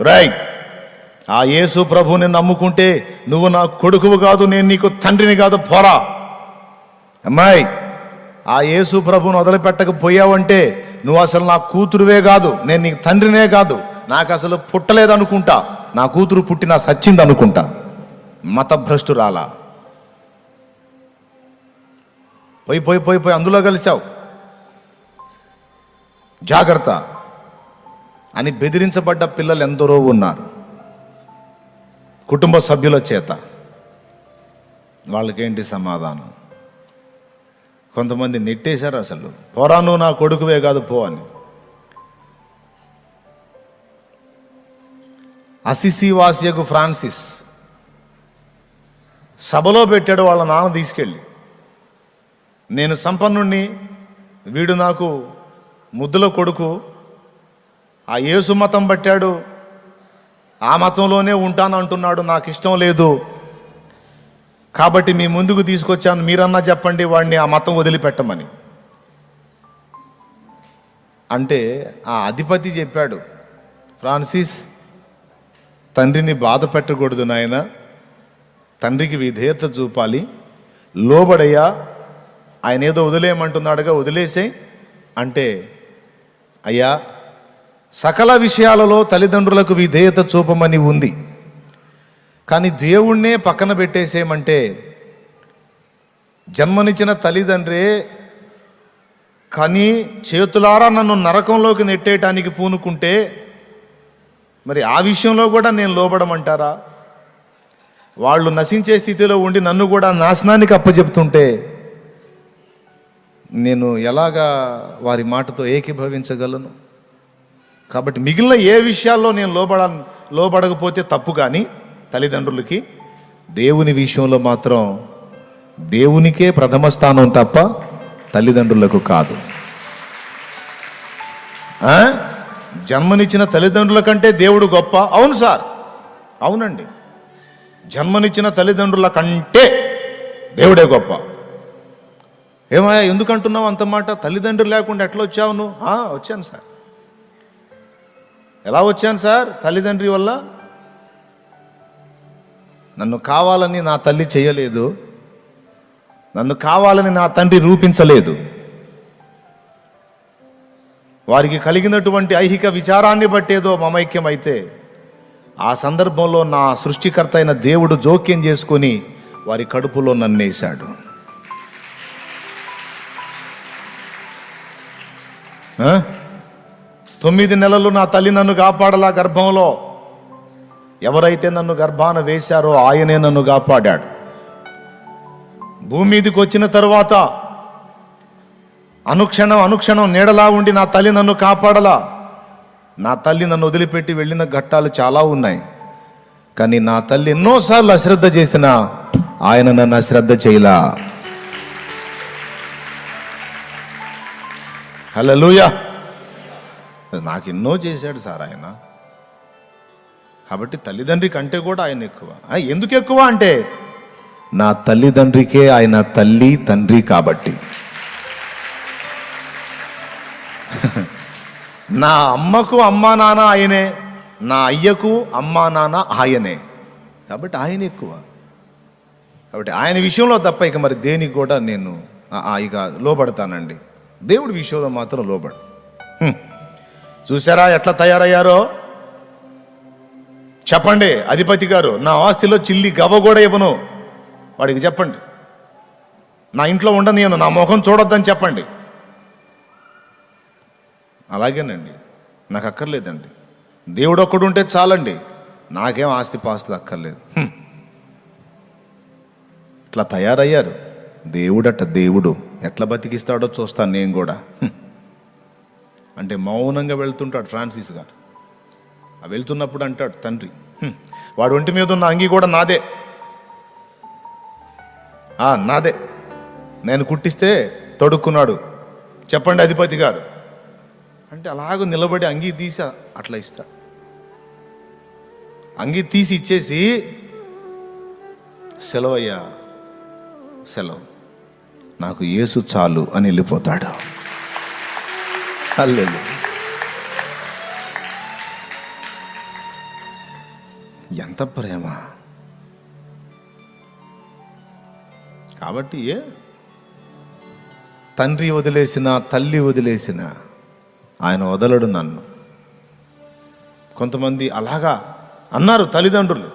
రై ఆ యేసు ప్రభుని నమ్ముకుంటే నువ్వు నా కొడుకువు కాదు నేను నీకు తండ్రిని కాదు పోరా. అమ్మాయి ఆ యేసు ప్రభుని వదిలిపెట్టకపోయావంటే నువ్వు అసలు నా కూతురువే కాదు నేను నీకు తండ్రినే కాదు. నాకు అసలు పుట్టలేదనుకుంటా. నా కూతురు పుట్టినా సచ్చింది అనుకుంటా మతభ్రష్టురాలా. పోయి పోయి పోయి పోయి అందులో కలిసావు జాగ్రత్త. అని బెదిరించబడ్డ పిల్లలు ఎందరో ఉన్నారు. కుటుంబ సభ్యుల చేత. వాళ్ళకేంటి సమాధానం? కొంతమంది నెట్టేశారు అసలు. పోరాను నా కొడుకువే కాదు పో అని. అసిసి వాసియకు ఫ్రాన్సిస్. సభలో పెట్టాడు వాళ్ళ నాన్న తీసుకెళ్ళి. నేను సంపన్నుణ్ణి వీడు నాకు ముద్దుల కొడుకు ఆ యేసు మతం పట్టాడు. ఆ మతంలోనే ఉంటాను అంటున్నాడు. నాకు ఇష్టం లేదు. కాబట్టి మీ ముందుకు తీసుకొచ్చాను. మీరన్నా చెప్పండి వాడిని ఆ మతం వదిలిపెట్టమని. అంటే ఆ అధిపతి చెప్పాడు ఫ్రాన్సిస్ తండ్రిని బాధ పెట్టకూడదు నాయన. తండ్రికి విధేయత చూపాలి. లోబడయ్యా. ఆయన ఏదో వదిలేయమంటున్నాడుగా వదిలేసే అంటే అయ్యా సకల విషయాలలో తల్లిదండ్రులకు విధేయత చూపమని ఉంది. కానీ దేవుణ్ణే పక్కన పెట్టేసేయమంటే జన్మనిచ్చిన తల్లిదండ్రే కానీ చేతులారా నన్ను నరకంలోకి నెట్టేయటానికి పూనుకుంటే మరి ఆ విషయంలో కూడా నేను లోబడమంటారా? వాళ్ళు నశించే స్థితిలో ఉండి నన్ను కూడా నాశనానికి అప్పచెప్తుంటే నేను ఎలాగా వారి మాటతో ఏకీభవించగలను? కాబట్టి మిగిలిన ఏ విషయాల్లో నేను లోబడ లోబడకపోతే తప్పు కానీ తల్లిదండ్రులకి దేవుని విషయంలో మాత్రం దేవునికే ప్రథమ స్థానం తప్ప తల్లిదండ్రులకు కాదు. జన్మనిచ్చిన తల్లిదండ్రుల కంటే దేవుడు గొప్ప? అవును సార్. అవునండి. జన్మనిచ్చిన తల్లిదండ్రుల కంటే దేవుడే గొప్ప. ఏమయ్యా ఎందుకంటున్నావు అంత మాట? తల్లిదండ్రులు లేకుండా ఎట్లా వచ్చావు నువ్వు? వచ్చాను సార్. ఎలా వచ్చాను సార్? తల్లిదండ్రి వల్ల? నన్ను కావాలని నా తల్లి చేయలేదు. నన్ను కావాలని నా తండ్రి రూపించలేదు. వారికి కలిగినటువంటి ఐహిక విచారాన్ని బట్టేదో మమైక్యం అయితే ఆ సందర్భంలో నా సృష్టికర్త అయిన దేవుడు జోక్యం చేసుకొని వారి కడుపులో నన్నేశాడు. ఆ? తొమ్మిది నెలలు నా తల్లి నన్ను కాపాడలా గర్భంలో. ఎవరైతే నన్ను గర్భాన వేశారో ఆయనే నన్ను కాపాడాడు. భూమి మీదకి వచ్చిన తర్వాత అనుక్షణం అనుక్షణం నీడలా ఉండి నా తల్లి నన్ను కాపాడలా. నా తల్లి నన్ను వదిలిపెట్టి వెళ్ళిన ఘట్టాలు చాలా ఉన్నాయి. కానీ నా తల్లి ఎన్నోసార్లు అశ్రద్ధ చేసినా ఆయన నన్ను అశ్రద్ధ చేయలా. హల్లెలూయా. నాకు ఎన్నో చేశాడు సార్ ఆయన. కాబట్టి తల్లిదండ్రి కంటే కూడా ఆయన ఎక్కువ. ఎందుకు ఎక్కువ అంటే నా తల్లిదండ్రికే ఆయన తల్లి తండ్రి కాబట్టి. నా అమ్మకు అమ్మా నాన్న ఆయనే నా అయ్యకు అమ్మా నాన్న ఆయనే. కాబట్టి ఆయన ఎక్కువ. కాబట్టి ఆయన విషయంలో తప్ప ఇక మరి దేనికి కూడా నేను ఇక లోబడతానండి. దేవుడి విషయంలో మాత్రం లోబడు చూసారా ఎట్లా తయారయ్యారో? చెప్పండి అధిపతి గారు నా ఆస్తిలో చిల్లి గవ్వ కూడా ఇవ్వను. వాడికి చెప్పండి. నా ఇంట్లో ఉండనియను నా ముఖం చూడొద్దని చెప్పండి. అలాగేనండి నాకు అక్కర్లేదండి దేవుడు ఒక్కడు ఉంటే చాలండి. నాకేం ఆస్తి పాస్తులు అక్కర్లేదు. ఇట్లా తయారయ్యారు. దేవుడట దేవుడు. ఎట్లా బతికిస్తాడో చూస్తాను నేను కూడా. అంటే మౌనంగా వెళ్తుంటాడు ఫ్రాన్సిస్ గారు. ఆ వెళ్తున్నప్పుడు అంటాడు తండ్రి వాడు ఒంటి మీద ఉన్న అంగి కూడా నాదే. నాదే. నేను కుట్టిస్తే తొడుక్కున్నాడు. చెప్పండి అధిపతి గారు. అంటే అలాగ నిలబడి అంగి తీసి అట్లా ఇస్తా. అంగి తీసి ఇచ్చేసి సెలవయ్యా సెలవు. నాకు యేసు చాలు అని వెళ్ళిపోతాడు. ఎంత ప్రేమ. కాబట్టి ఏ? తండ్రి వదిలేసిన తల్లి వదిలేసిన ఆయన వదలడు నన్ను. కొంతమంది అలాగా అన్నారు తల్లిదండ్రులు.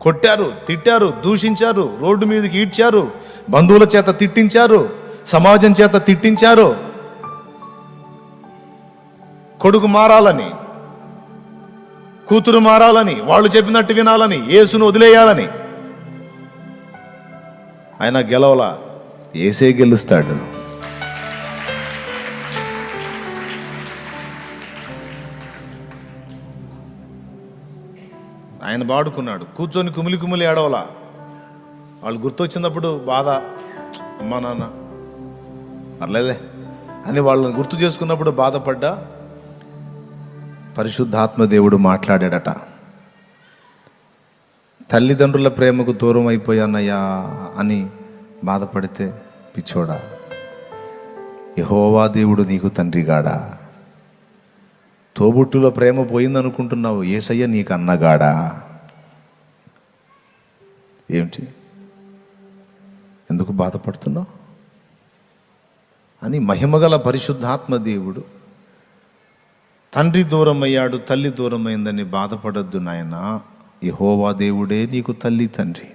కొట్టారు తిట్టారు దూషించారు రోడ్డు మీదకి ఈడ్చారు బంధువుల చేత తిట్టించారు సమాజం చేత తిట్టించారు కొడుకు మారాలని కూతురు మారాలని వాళ్ళు చెప్పినట్టు వినాలని యేసును వదిలేయాలని. ఆయన గెలవలా? ఏసే గెలుస్తాడు. ఆయన బాడుకున్నాడు. కూర్చొని కుమిలి కుమిలి ఏడవలా? వాళ్ళు గుర్తొచ్చినప్పుడు బాధ అమ్మా నాన్న. పర్లేదే అని వాళ్ళని గుర్తు చేసుకున్నప్పుడు బాధపడ్డా? పరిశుద్ధాత్మ దేవుడు మాట్లాడాడట. తల్లిదండ్రుల ప్రేమకు దూరం అయిపోయానయ్యా అని బాధపడితే పిచ్చోడా? యహోవా దేవుడు నీకు తండ్రిగాడా? తోబుట్టుల ప్రేమ పోయిందనుకుంటున్నావు ఏసయ్య నీకు అన్నగాడా? ఏమిటి? ఎందుకు బాధపడుతున్నావు? అని మహిమగల పరిశుద్ధాత్మ దేవుడు తండ్రి దూరమయ్యాడు తల్లి దూరమైందని బాధపడద్దు నాయన. యహోవా దేవుడే నీకు తల్లి తండ్రి.